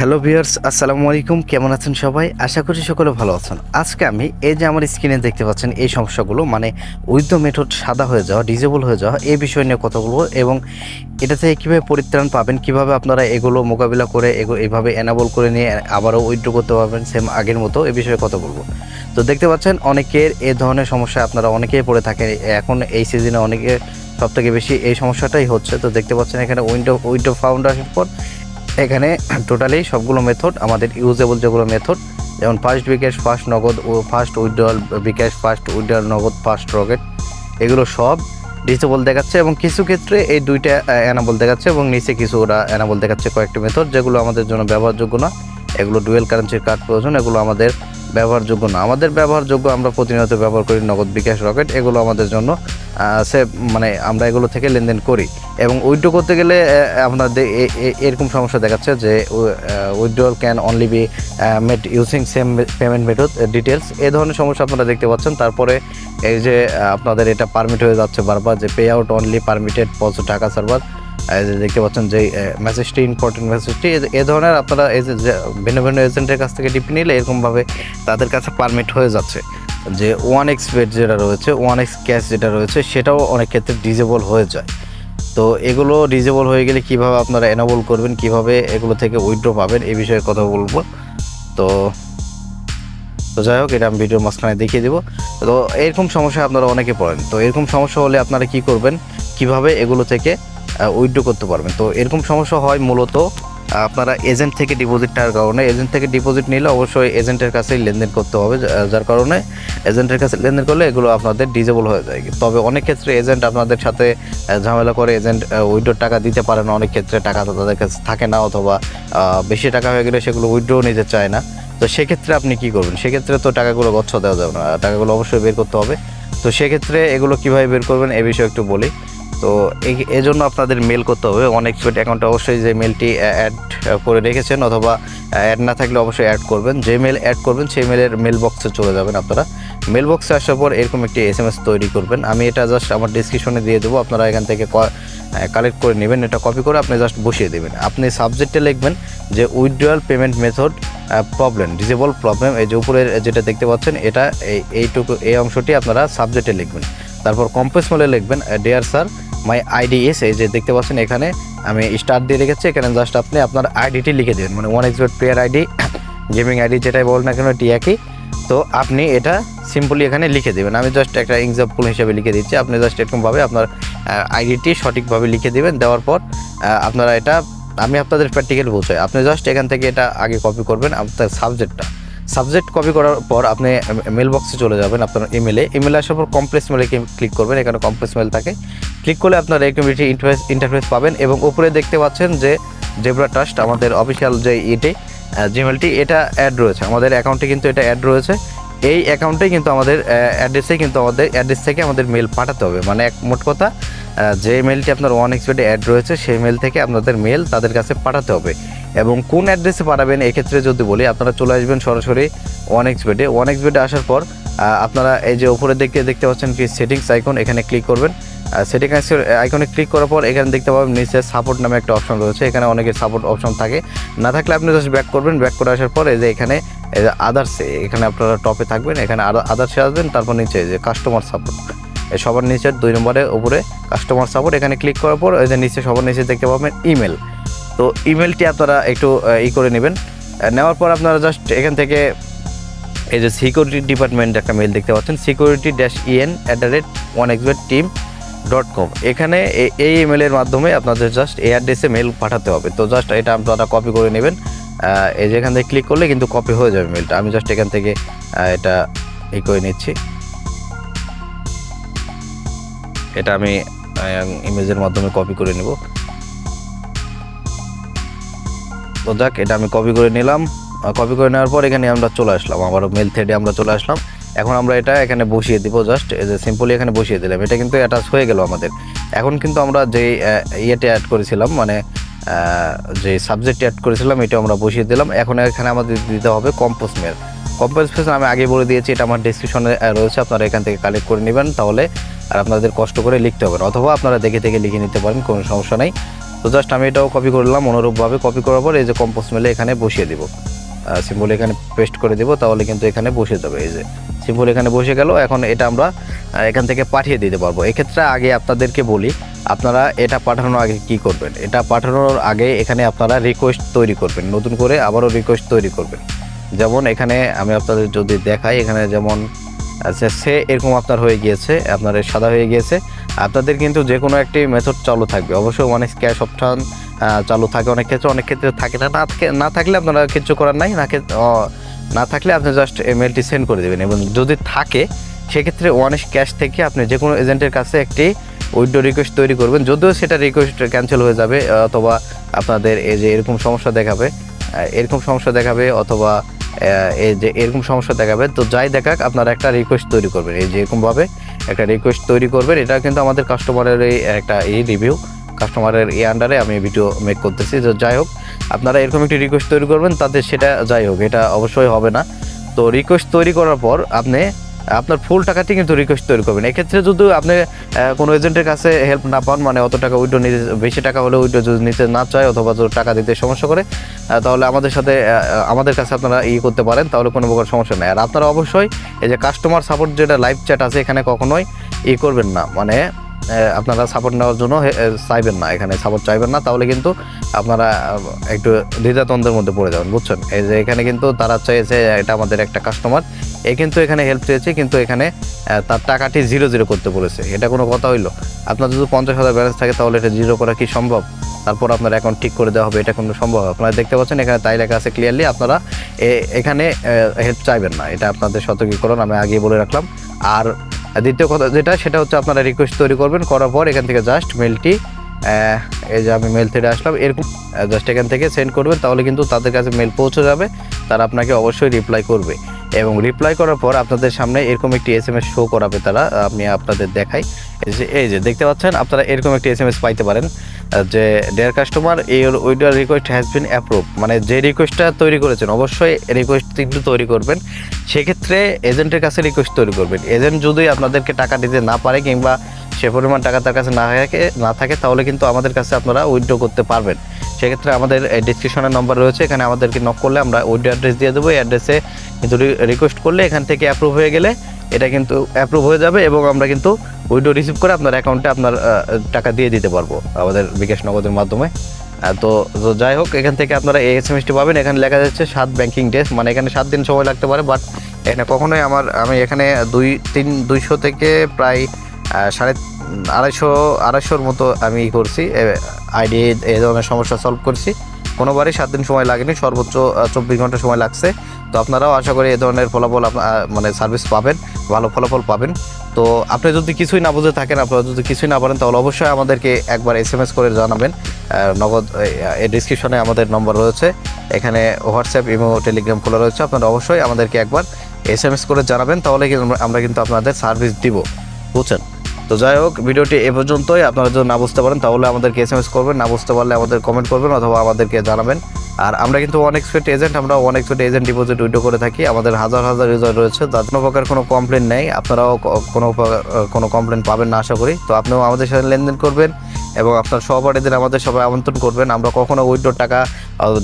Hello viewers, আসসালামু আলাইকুম। কেমন আছেন সবাই? আশা করি সকলে ভালো আছেন। আজকে আমি এই যে আমার স্ক্রিনে দেখতে পাচ্ছেন এই সমস্যাগুলো মানে উইথ মেথড সাদা হয়ে যাওয়া ডিজেবল হয়ে যাওয়া, এই বিষয় নিয়ে কথা বলব এবং এটা থেকে কীভাবে পরিত্রাণ পাবেন, কীভাবে আপনারা এগুলো মোকাবিলা করে এগুলো এইভাবে এনাবল করে নিয়ে আবারও উইথড্র করতে পারবেন সেম আগের মতো এই বিষয়ে কথা বলব। তো দেখতে পাচ্ছেন, অনেকের এ ধরনের সমস্যা আপনারা অনেকেই পড়ে থাকেন। এখন এই সিজনে অনেকে সব থেকে বেশি এই সমস্যাটাই হচ্ছে। তো দেখতে পাচ্ছেন এখানে উইন্ডো উইন্ডো ফাউন্ড আসার পর এখানে টোটালি সবগুলো মেথড আমাদের ইউজেবল যেগুলো মেথড যেমন ফার্স্ট বিকাশ ফার্স্ট নগদ ও first withdrawal bKash first withdrawal Nagad first Rocket এগুলো সব ডিসেবল দেখাচ্ছে এবং কিছু ক্ষেত্রে এই দুইটা অ্যানাবল দেখাচ্ছে এবং নিচে কিছু ওরা অ্যানাবল দেখাচ্ছে কয়েকটি মেথড যেগুলো আমাদের জন্য ব্যবহারযোগ্য না। এগুলো ডুয়েল কারেন্সির কার্ড প্রয়োজন, এগুলো আমাদের ব্যবহারযোগ্য না। আমাদের ব্যবহারযোগ্য আমরা প্রতিনিয়ত ব্যবহার করি নগদ, বিকাশ রকেট এগুলো আমাদের জন্য সে মানে আমরা এগুলো থেকে লেনদেন করি। এবং উইথড্র করতে গেলে, এ- এরকম সমস্যা দেখাচ্ছে যে withdrawal can only be made using same payment method details এ ধরনের সমস্যা আপনারা দেখতে পাচ্ছেন। তারপরে এই যে আপনাদের এটা পারমিট হয়ে যাচ্ছে বারবার, যে pay out only permitted pause টাকা সার্ভার দেখতে পাচ্ছেন যে মেসেজটি ইম্পর্টেন্ট মেসেজটি এ ধরনের আপনারা এই যে ভিন্ন ভিন্ন এজেন্টের কাছ থেকে টিপি নিলে এরকমভাবে তাদের কাছে পারমিট হয়ে যাচ্ছে। যে ওয়ান এক্স বেড যেটা রয়েছে, ওয়ান এক্স ক্যাশ যেটা রয়েছে, সেটাও অনেক ক্ষেত্রে ডিজেবল হয়ে যায়। তো এগুলো ডিজেবল হয়ে গেলে কীভাবে আপনারা এনাবল করবেন, কীভাবে এগুলো থেকে উইথড্র পাবেন এই বিষয়ে কথা বলব। তো তো যাই হোক, এটা আমি ভিডিওর মাঝখানে দেখিয়ে দেবো। তো এরকম সমস্যা আপনারা অনেকে পড়েন। তো এরকম সমস্যা হলে আপনারা কি করবেন? কীভাবে এগুলো থেকে উইথড্র করতে পারবেন? তো এরকম সমস্যা হয় মূলত আপনারা এজেন্ট থেকে ডিপোজিট টাকার কারণে এজেন্ট থেকে ডিপোজিট নিলে অবশ্যই এজেন্টের কাছেই লেনদেন করতে হবে যার কারণে এজেন্টের কাছে লেনদেন করলে এগুলো আপনাদের ডিজেবল হয়ে যায়। তবে অনেক ক্ষেত্রে এজেন্ট আপনাদের সাথে ঝামেলা করে এজেন্ট উইথড্র টাকা দিতে পারে না, অনেক ক্ষেত্রে টাকা তাদের কাছে থাকে না অথবা বেশি টাকা হয়ে গেলে সেগুলো উইথড্র নিতে চায় না। তো সেক্ষেত্রে আপনি কি করবেন? সেক্ষেত্রে তো টাকাগুলো গচ্ছ দেওয়া যাবে না, টাকাগুলো অবশ্যই বের করতে হবে। তো সেক্ষেত্রে এগুলো কীভাবে বের করবেন এ বিষয়ে একটু বলি। তো এই- জন্য আপনাদের মেল করতে হবে। অনেক এক্সপেক্ট অ্যাকাউন্টে অবশ্যই যে মেলটি অ্যাড করে রেখেছেন অথবা অ্যাড না থাকলে অবশ্যই অ্যাড করবেন। যে মেল অ্যাড করবেন, সেই মেলের মেল বক্সে চলে যাবেন আপনারা। মেল বক্সে আসার পর এরকম একটি এস এম এস তৈরি করবেন। আমি এটা জাস্ট আমার ডিসক্রিপশনে দিয়ে দেবো। আপনারা এখান থেকে কালেক্ট করে নেবেন। এটা কপি করে আপনি জাস্ট বসিয়ে দেবেন। আপনি সাবজেক্টে লিখবেন যে withdrawal payment method problem disable problem এই যে উপরে যেটা দেখতে পাচ্ছেন, এটা এই, এইটুকু, এই অংশটি আপনারা সাবজেক্টে লিখবেন। তারপর কম্পোজ মলে লিখবেন dear sir my ID is এই যে দেখতে পাচ্ছেন এখানে, আমি স্টার্ট দিয়ে রেখেছি, এখানে জাস্ট আপনি আপনার আইডিটি লিখে দেবেন। মানে one Xbet player ID gaming ID যেটাই বল না কেন একই। তো আপনি এটা সিম্পলি এখানে লিখে দেবেন। আমি জাস্ট একটা এক্সাম্পল হিসেবে লিখে দিচ্ছি। আপনি জাস্ট এরকমভাবে আপনার আইডিটি সঠিকভাবে লিখে দিবেন। দেওয়ার পর আপনারা এটা, আমি আপনাদের প্র্যাকটিক্যাল বোঝাই আপনি জাস্ট এখান থেকে এটা আগে কপি করবেন, আপনার সাবজেক্টটা সাবজেক্ট কপি করার পর আপনি মেল বক্সে চলে যাবেন আপনার ইমেলে ইমেলে আসার পর কমপ্লেক্স মেলে ক্লিক করবেন, এখানে কমপ্লেক্স মেল থাকে। ক্লিক করলে আপনার এরকম একটি ইন্টারফেস ইন্টারফেস পাবেন এবং উপরে দেখতে পাচ্ছেন যে জেব্রা ট্রাস্ট আমাদের অফিসিয়াল যে ইটি জিমেলটি এটা অ্যাড রয়েছে। আমাদের অ্যাকাউন্টে কিন্তু এটা অ্যাড রয়েছে। এই অ্যাকাউন্টে কিন্তু আমাদের অ্যাড্রেসে কিন্তু আমাদের অ্যাড্রেস থেকে আমাদের মেল পাঠাতে হবে। মানে এক মোট কথা যে মেলটি আপনার ওয়ান এক্সপেডে অ্যাড রয়েছে, সেই মেল থেকে আপনাদের মেল তাদের কাছে পাঠাতে হবে। এবং কোন অ্যাড্রেসে পাঠাবেন এক্ষেত্রে যদি বলি, আপনারা চলে আসবেন সরাসরি ওয়ান এক্সপেডে ওয়ান এক্সপেডে আসার পর আপনারা এই যে উপরে দেখতে দেখতে পাচ্ছেন কি সেটিংস আইকন এখানে ক্লিক করবেন। সেটিং আইকনে ক্লিক করার পর এখানে দেখতে পাবেন নিচে সাপোর্ট নামে একটা অপশন রয়েছে, এখানে অনেকের সাপোর্ট অপশন থাকে। না থাকলে আপনি জাস্ট ব্যাক করবেন ব্যাক করে আসার পর এই যে এখানে, এই যে আদার্সে এখানে আপনারা টপে থাকবেন, এখানে আদার্সে আসবেন, তারপর নিচে এই যে কাস্টমার সাপোর্ট সবার নিচে দুই নম্বরে উপরে কাস্টমার সাপোর্ট এখানে ক্লিক করার পর এই যে নিচে সবার নিচে দেখতে পাবেন ইমেল তো ইমেলটি আপনারা একটু ই করে নেবেন। নেওয়ার পর আপনারা জাস্ট এখান থেকে এই যে সিকিউরিটি ডিপার্টমেন্ট একটা মেল দেখতে পাচ্ছেন security dash EN at the rate one Xbet team dot com এখানে এই ইমেলের মাধ্যমে আপনাদের জাস্ট এই অ্যাড্রেসে মেল পাঠাতে হবে। তো জাস্ট এটা আপনারা কপি করে নেবেন। এই যে এখান থেকে ক্লিক করলে কিন্তু কপি হয়ে যাবে মেলটা আমি জাস্ট এখান থেকে এটা ই করে নিচ্ছি। এটা আমি ইমেজের মাধ্যমে কপি করে নেব। তো যাক, এটা আমি কপি করে নিলাম। কপি করে নেওয়ার পর এখানে আমরা চলে আসলাম। আবার মেল থ্রেডে আমরা চলে আসলাম। এখন আমরা এটা এখানে বসিয়ে দিব জাস্ট যে সিম্পলি এখানে বসিয়ে দিলাম। এটা কিন্তু অ্যাটাচ হয়ে গেল আমাদের। এখন কিন্তু আমরা যে ইয়েতে অ্যাড করেছিলাম মানে যে সাবজেক্ট অ্যাড করেছিলাম, এটা আমরা বসিয়ে দিলাম। এখন এখানে আমাদের দিতে হবে কম্পোজ মেল কম্পোজ আমি আগে বলে দিয়েছি, এটা আমার ডিসক্রিপশনে রয়েছে। আপনারা এখান থেকে কালেক্ট করে নেবেন তাহলে, আর আপনাদের কষ্ট করে লিখতে হবে। অথবা আপনারা দেখে দেখে লিখে নিতে পারেন, কোনো সমস্যা নেই। তো জাস্ট আমি এটাও কপি করলাম অনুরূপভাবে কপি করার পর এই যে কম্পোস্ট মেলে এখানে বসিয়ে দিব। সিম্বল এখানে পেস্ট করে দিব, তাহলে কিন্তু এখানে বসে যাবে এই যে। সিম্বল এখানে বসে গেল, এখন এটা আমরা এখান থেকে পাঠিয়ে দিতে পারব। এক্ষেত্রে আগে আপনাদেরকে বলি, আপনারা এটা পাঠানোর আগে কি করবেন? এটা পাঠানোর আগে এখানে আপনারা রিকোয়েস্ট তৈরি করবেন, নতুন করে আবারও রিকোয়েস্ট তৈরি করবেন। যেমন এখানে আমি আপনাদের যদি দেখাই, এখানে যেমন আচ্ছা সে এরকম আপনার হয়ে গিয়েছে, আপনার সাদা হয়ে গিয়েছে আপনাদের কিন্তু যে কোনো একটি মেথড চালু থাকবে। অবশ্যই অনেক ক্যাশ অপশান চালু থাকে অনেক ক্ষেত্রে অনেক ক্ষেত্রে থাকে না। না থাকলে আপনারা কিছু করার নাই, না না থাকলে আপনি জাস্ট মেলটি সেন্ড করে দেবেন এবং যদি থাকে, সেক্ষেত্রে ওয়ানেস ক্যাশ থেকে আপনি যে কোনো এজেন্টের কাছে একটি উইডো রিকোয়েস্ট তৈরি করবেন। যদিও সেটা রিকোয়েস্ট ক্যান্সেল হয়ে যাবে, অথবা আপনাদের এই যে এরকম সমস্যা দেখাবে এরকম সমস্যা দেখাবে অথবা এই যে এরকম সমস্যা দেখাবে, তো যাই দেখাক, আপনারা একটা রিকোয়েস্ট তৈরি করবেন। এই যে এরকমভাবে একটা রিকোয়েস্ট তৈরি করবেন। এটা কিন্তু আমাদের কাস্টমারের এই একটা এই রিভিউ কাস্টমারের এই আন্ডারে আমি ভিডিও মেক করতেছি। তো যাই হোক, আপনারা এরকম একটি রিকোয়েস্ট তৈরি করবেন তাদের সেটা যাই হোক, এটা অবশ্যই হবে না। তো রিকোয়েস্ট তৈরি করার পর আপনি আপনার ফুল টাকাটি কিন্তু রিকোয়েস্ট তৈরি করবেন। এক্ষেত্রে যদি আপনি কোনো এজেন্টের কাছে হেল্প না পান মানে অত টাকা উইড্রো নিতে, বেশি টাকা হলে উইড্রো যদি নিতে না চায়, অথবা যদি টাকা দিতে সমস্যা করে তাহলে আমাদের সাথে আমাদের কাছে আপনারা ই করতে পারেন, তাহলে কোনো প্রকার সমস্যা নেই। আর আপনারা অবশ্যই এই যে কাস্টমার সাপোর্ট যেটা লাইভ চ্যাট আছে, এখানে কখনোই ই করবেন না। মানে আপনারা সাপোর্ট নেওয়ার জন্য চাইবেন না। এখানে সাপোর্ট চাইবেন না, তাহলে কিন্তু আপনারা একটু দ্বিধাদ্বন্দ্বের মধ্যে পড়ে যাবেন, বুঝছেন? এই যে এখানে কিন্তু তারা চাইছে, এটা আমাদের একটা কাস্টমার এ কিন্তু এখানে হেল্প চেয়েছে কিন্তু এখানে তার টাকাটি জিরো জিরো করতে বলেছে। এটা কোনো কথা হইল। আপনার যদি পঞ্চাশ হাজার ব্যালেন্স থাকে, তাহলে এটা জিরো করা কি সম্ভব? তারপর আপনার অ্যাকাউন্ট ঠিক করে দেওয়া হবে, এটা কোনো সম্ভব আপনারা দেখতে পাচ্ছেন, এখানে তাই লেখা আছে ক্লিয়ারলি আপনারা এখানে হেল্প চাইবেন না। এটা আপনাদের সতর্কীকরণ, আমি আগে বলে রাখলাম। আর দ্বিতীয় কথা যেটা, সেটা হচ্ছে আপনারা রিকোয়েস্ট তৈরি করবেন, করার পর এখান থেকে জাস্ট মেলটি এই যে আমি মেল থেকে আসলাম, এরকম জাস্ট এখান থেকে সেন্ড করবেন, তাহলে কিন্তু তাদের কাছে মেল পৌঁছে যাবে, তারা আপনাকে অবশ্যই রিপ্লাই করবে। এবং রিপ্লাই করার পর আপনাদের সামনে এরকম একটি এস এম এস শো করাবে তারা আমি আপনাদের দেখাই। এই যে দেখতে পাচ্ছেন, আপনারা এরকম একটি এস এম এস পাইতে পারেন। যে dear customer your withdraw request has been approve মানে যে রিকোয়েস্টটা তৈরি করেছেন, অবশ্যই রিকোয়েস্ট কিন্তু তৈরি করবেন। সেক্ষেত্রে এজেন্টের কাছে রিকোয়েস্ট তৈরি করবেন। এজেন্ট যদি আপনাদেরকে টাকা দিতে না পারে কিংবা সে পরিমাণ টাকা তার কাছে না থাকে না থাকে, তাহলে কিন্তু আমাদের কাছে আপনারা উইথড্র করতে পারবেন। সেক্ষেত্রে আমাদের ডিসক্রিপশনের নম্বর রয়েছে, এখানে আমাদেরকে নক করলে আমরা উইথড্র অ্যাড্রেস দিয়ে দেবো। এই অ্যাড্রেসে কিন্তু রিকোয়েস্ট করলে এখান থেকে অ্যাপ্রুভ হয়ে গেলে এটা কিন্তু অ্যাপ্রুভ হয়ে যাবে এবং আমরা কিন্তু উইডো রিসিভ করে আপনার অ্যাকাউন্টে আপনার টাকা দিয়ে দিতে পারব আমাদের বিকাশ নগদের মাধ্যমে। তো যাই হোক, এখান থেকে আপনারা এই এস পাবেন। এখানে লেখা যাচ্ছে সাত ব্যাংকিং ডেস মানে এখানে সাত দিন সময় লাগতে পারে বাট এখানে কখনোই আমার, আমি এখানে দুই, তিন, দুইশো থেকে প্রায় সাড়ে আড়াইশো, আড়াইশোর মতো আমি করছি আইডি এই ধরনের সমস্যা সলভ করছি। কোনোবারই সাত দিন সময় লাগেনি, সর্বোচ্চ চব্বিশ ঘণ্টা সময় লাগছে। তো আপনারাও আশা করি এ ধরনের ফলাফল মানে সার্ভিস পাবেন, ভালো ফলাফল পাবেন। তো আপনি যদি কিছুই না বুঝে থাকেন, আপনারা যদি কিছুই না পারেন, তাহলে অবশ্যই আমাদেরকে একবার এস এম এস করে জানাবেন। নগদ এই ডিসক্রিপশনে আমাদের নম্বর রয়েছে। এখানে হোয়াটসঅ্যাপ ইমো টেলিগ্রাম খোলা রয়েছে। আপনারা অবশ্যই আমাদেরকে একবার এস এম এস করে জানাবেন, তাহলে আমরা কিন্তু আপনাদের সার্ভিস দিব। বুঝছেন? তো যাই হোক, ভিডিওটি এ পর্যন্তই। আপনারা যদি না বুঝতে পারেন, তাহলে আমাদেরকে এস এম এস করবেন। না বুঝতে পারলে আমাদের কমেন্ট করবেন অথবা আমাদেরকে জানাবেন। আর আমরা কিন্তু ওয়ান এক্সপেক্ট এজেন্ট আমরা one Xbet agent deposit withdraw করে থাকি। আমাদের হাজার হাজার ইউজার রয়েছে। তার কোনো প্রকার কোনো কমপ্লেন নেই, আপনারাও কোনো কোনো কমপ্লেন পাবেন না, আশা করি। তো আপনিও আমাদের সাথে লেনদেন করবেন এবং আপনার সহপাঠীদের আমাদের সবাই আমন্ত্রণ করবেন। আমরা কখনো উইডোর টাকা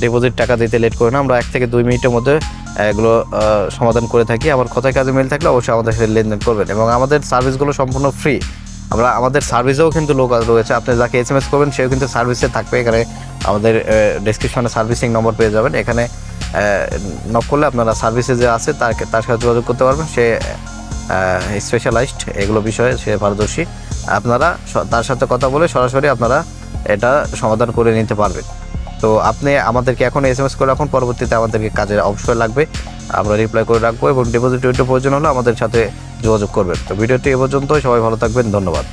ডিপোজিট টাকা দিতে লেট করি না। আমরা এক থেকে দুই মিনিটের মধ্যে এগুলো সমাধান করে থাকি। আমার কথায় কাজে মিল থাকলে অবশ্যই আমাদের সাথে লেনদেন করবেন। এবং আমাদের সার্ভিসগুলো সম্পূর্ণ ফ্রি আমরা, আমাদের সার্ভিসেও কিন্তু লোক রয়েছে। আপনি যাকে এস এম এস করবেন, সেও কিন্তু সার্ভিসে থাকবে। এখানে আমাদের ডেসক্রিপশনে সার্ভিসিং নম্বর পেয়ে যাবেন। এখানে নক করলে আপনারা সার্ভিসে যে আছে, তার তার সাথে যোগাযোগ করতে পারবেন। সে স্পেশালাইজড এগুলো বিষয়ে সে পারদর্শী। আপনারা তার সাথে কথা বলে সরাসরি আপনারা এটা সমাধান করে নিতে পারবেন। তো আপনি আমাদেরকে এখন এস এম এস করে রাখুন। পরবর্তীতে আমাদেরকে কাজের অবশ্যই লাগবে। আমরা রিপ্লাই করে রাখব এবং ডিপোজিট প্রয়োজন হলে আমাদের সাথে যোগাযোগ করবেন। তো ভিডিওটি এ পর্যন্ত সবাই ভালো থাকবেন। ধন্যবাদ।